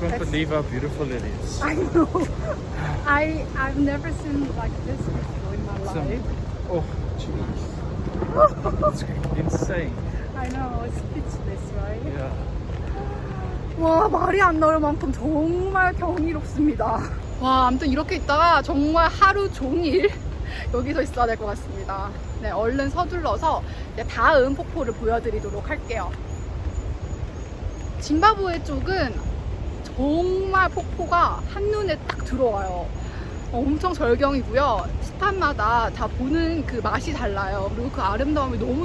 That's- believe how beautiful it is. I know. I I've never seen like this before in my Some- life. Oh, jeez. It's insane. I know. It's speechless, right? Yeah. 와 말이 안 나올 만큼 정말 경이롭습니다. 와 아무튼 이렇게 있다가 정말 하루 종일 여기서 있어야 될 것 같습니다. 네 얼른 서둘러서 이제 다음 폭포를 보여드리도록 할게요. 짐바브웨 쪽은 정말 폭포가 한눈에 딱 들어와요. 엄청 절경이고요. 스탄마다 다 보는 그 맛이 달라요. 그리고 그 아름다움이 너무